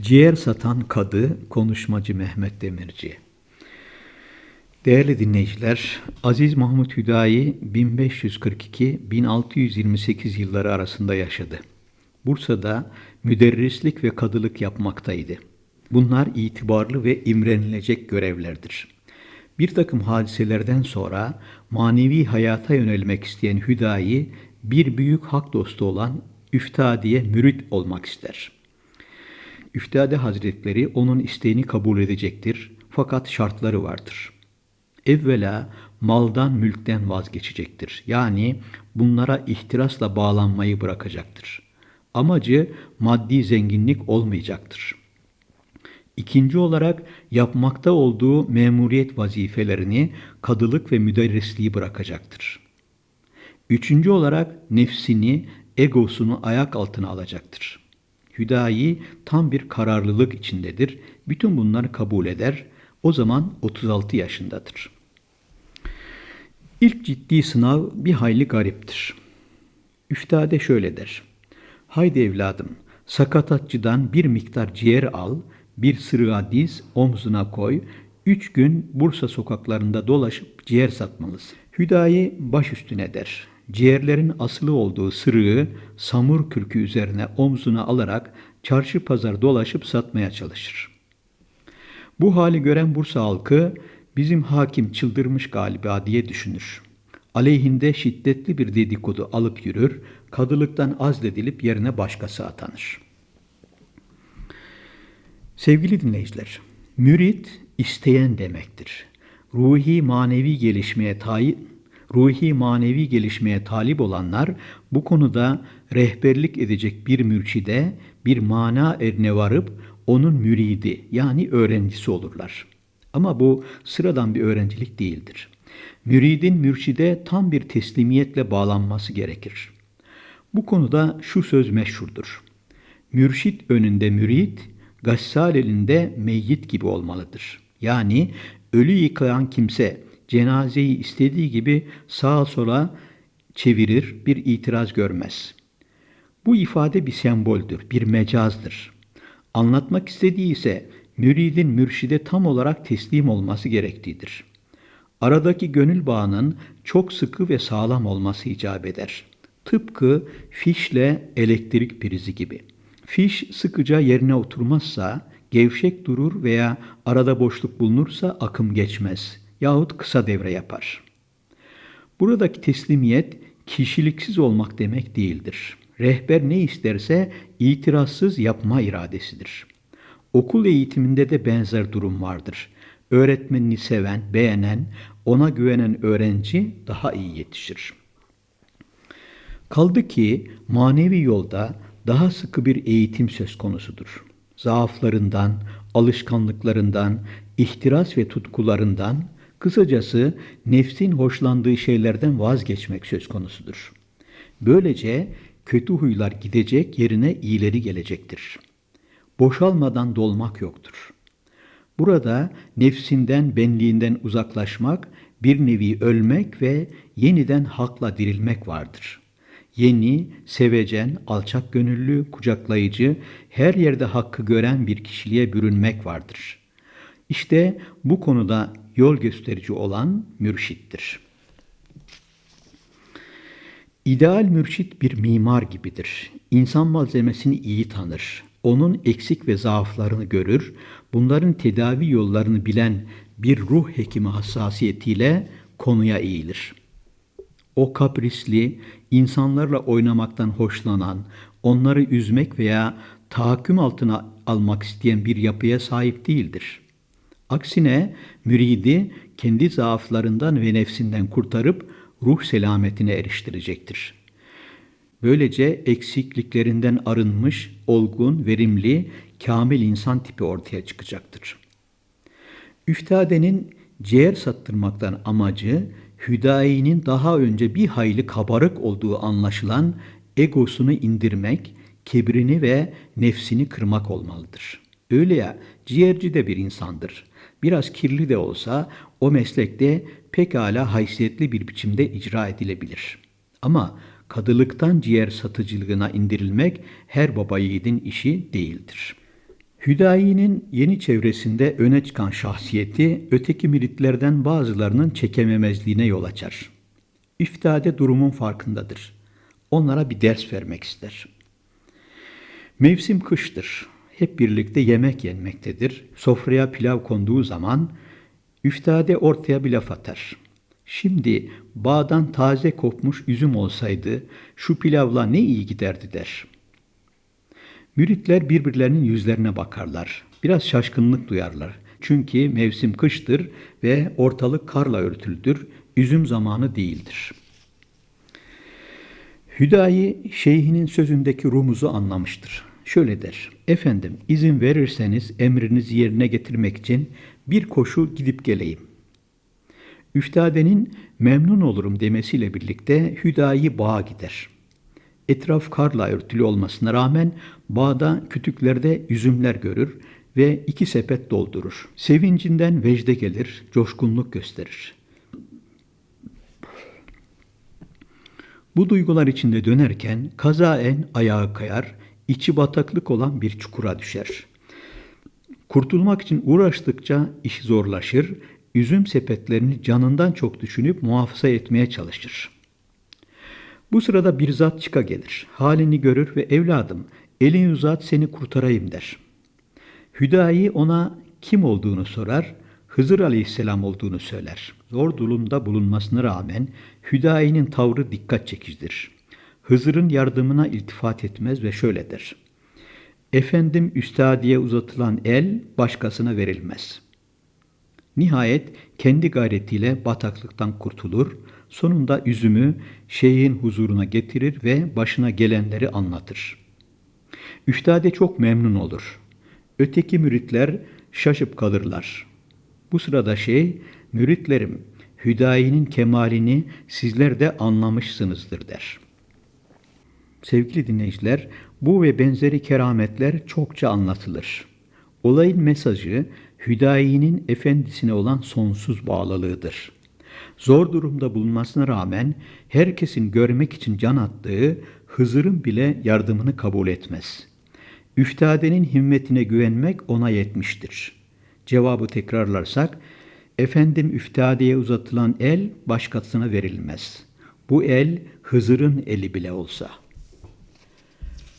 Ciğer satan kadı konuşmacı Mehmet Demirci. Değerli dinleyiciler, Aziz Mahmut Hüdayi 1542-1628 yılları arasında yaşadı. Bursa'da müderrislik ve kadılık yapmaktaydı. Bunlar itibarlı ve imrenilecek görevlerdir. Bir takım hadiselerden sonra manevi hayata yönelmek isteyen Hüdayi, bir büyük hak dostu olan Üftadi'ye mürit olmak ister.'' Üftade Hazretleri onun isteğini kabul edecektir fakat şartları vardır. Evvela maldan mülkten vazgeçecektir. Yani bunlara ihtirasla bağlanmayı bırakacaktır. Amacı maddi zenginlik olmayacaktır. İkinci olarak yapmakta olduğu memuriyet vazifelerini kadılık ve müderrisliği bırakacaktır. Üçüncü olarak nefsini, egosunu ayak altına alacaktır. Hüdayi tam bir kararlılık içindedir. Bütün bunları kabul eder. O zaman 36 yaşındadır. İlk ciddi sınav bir hayli gariptir. Üftade şöyle der. Haydi evladım, sakatatçıdan bir miktar ciğer al, bir sırığa diz, omzuna koy, üç gün Bursa sokaklarında dolaşıp ciğer satmalısın. Hüdayi baş üstüne der ciğerlerin asılı olduğu sırığı samur kürkü üzerine omzuna alarak çarşı pazar dolaşıp satmaya çalışır. Bu hali gören Bursa halkı bizim hakim çıldırmış galiba diye düşünür. Aleyhinde şiddetli bir dedikodu alıp yürür, kadılıktan azledilip yerine başkası atanır. Sevgili dinleyiciler, mürit isteyen demektir. Ruhi manevi gelişmeye tayin ruhi manevi gelişmeye talip olanlar bu konuda rehberlik edecek bir mürşide, bir mana erine varıp onun müridi yani öğrencisi olurlar. Ama bu sıradan bir öğrencilik değildir. Müridin mürşide tam bir teslimiyetle bağlanması gerekir. Bu konuda şu söz meşhurdur. Mürşit önünde mürid, gassal elinde meyyit gibi olmalıdır. Yani ölü yıkayan kimse cenazeyi istediği gibi sağa sola çevirir, bir itiraz görmez. Bu ifade bir semboldür, bir mecazdır. Anlatmak istediği ise müridin mürşide tam olarak teslim olması gerektiğidir. Aradaki gönül bağının çok sıkı ve sağlam olması icap eder. Tıpkı fişle elektrik prizi gibi. Fiş sıkıca yerine oturmazsa, gevşek durur veya arada boşluk bulunursa akım geçmez yahut kısa devre yapar. Buradaki teslimiyet kişiliksiz olmak demek değildir. Rehber ne isterse itirazsız yapma iradesidir. Okul eğitiminde de benzer durum vardır. Öğretmenini seven, beğenen, ona güvenen öğrenci daha iyi yetişir. Kaldı ki manevi yolda daha sıkı bir eğitim söz konusudur. Zaaflarından, alışkanlıklarından, ihtiras ve tutkularından Kısacası nefsin hoşlandığı şeylerden vazgeçmek söz konusudur. Böylece kötü huylar gidecek yerine iyileri gelecektir. Boşalmadan dolmak yoktur. Burada nefsinden, benliğinden uzaklaşmak, bir nevi ölmek ve yeniden hakla dirilmek vardır. Yeni, sevecen, alçak gönüllü, kucaklayıcı, her yerde hakkı gören bir kişiliğe bürünmek vardır. İşte bu konuda yol gösterici olan mürşittir. İdeal mürşit bir mimar gibidir. İnsan malzemesini iyi tanır. Onun eksik ve zaaflarını görür. Bunların tedavi yollarını bilen bir ruh hekimi hassasiyetiyle konuya eğilir. O kaprisli, insanlarla oynamaktan hoşlanan, onları üzmek veya tahakküm altına almak isteyen bir yapıya sahip değildir.'' Aksine müridi kendi zaaflarından ve nefsinden kurtarıp ruh selametine eriştirecektir. Böylece eksikliklerinden arınmış, olgun, verimli, kamil insan tipi ortaya çıkacaktır. Üftadenin ciğer sattırmaktan amacı, Hüdayi'nin daha önce bir hayli kabarık olduğu anlaşılan egosunu indirmek, kibrini ve nefsini kırmak olmalıdır. Öyle ya, ciğerci de bir insandır biraz kirli de olsa o meslekte pekala haysiyetli bir biçimde icra edilebilir. Ama kadılıktan ciğer satıcılığına indirilmek her baba yiğidin işi değildir. Hüdayi'nin yeni çevresinde öne çıkan şahsiyeti öteki müritlerden bazılarının çekememezliğine yol açar. İftade durumun farkındadır. Onlara bir ders vermek ister. Mevsim kıştır. Hep birlikte yemek yenmektedir. Sofraya pilav konduğu zaman üftade ortaya bir laf atar. Şimdi bağdan taze kopmuş üzüm olsaydı şu pilavla ne iyi giderdi der. Müritler birbirlerinin yüzlerine bakarlar. Biraz şaşkınlık duyarlar. Çünkü mevsim kıştır ve ortalık karla örtülüdür. Üzüm zamanı değildir. Hüdayi şeyhinin sözündeki rumuzu anlamıştır. Şöyle der. Efendim izin verirseniz emrinizi yerine getirmek için bir koşu gidip geleyim. Üftadenin memnun olurum demesiyle birlikte Hüdayi bağa gider. Etraf karla örtülü olmasına rağmen bağda kütüklerde üzümler görür ve iki sepet doldurur. Sevincinden vecde gelir, coşkunluk gösterir. Bu duygular içinde dönerken kazaen ayağı kayar, içi bataklık olan bir çukura düşer. Kurtulmak için uğraştıkça iş zorlaşır, üzüm sepetlerini canından çok düşünüp muhafaza etmeye çalışır. Bu sırada bir zat çıka gelir. Halini görür ve evladım elini uzat seni kurtarayım der. Hüdayi ona kim olduğunu sorar, Hızır aleyhisselam olduğunu söyler. Zor durumda bulunmasına rağmen Hüdayi'nin tavrı dikkat çekicidir. Hızır'ın yardımına iltifat etmez ve şöyle der. Efendim üstadiye uzatılan el başkasına verilmez. Nihayet kendi gayretiyle bataklıktan kurtulur, sonunda üzümü şeyhin huzuruna getirir ve başına gelenleri anlatır. Üstade çok memnun olur. Öteki müritler şaşıp kalırlar. Bu sırada şey, müritlerim, Hüdayi'nin kemalini sizler de anlamışsınızdır der. Sevgili dinleyiciler, bu ve benzeri kerametler çokça anlatılır. Olayın mesajı, Hüdayi'nin efendisine olan sonsuz bağlılığıdır. Zor durumda bulunmasına rağmen herkesin görmek için can attığı Hızır'ın bile yardımını kabul etmez. Üftadenin himmetine güvenmek ona yetmiştir. Cevabı tekrarlarsak, efendim üftadeye uzatılan el başkasına verilmez. Bu el Hızır'ın eli bile olsa.''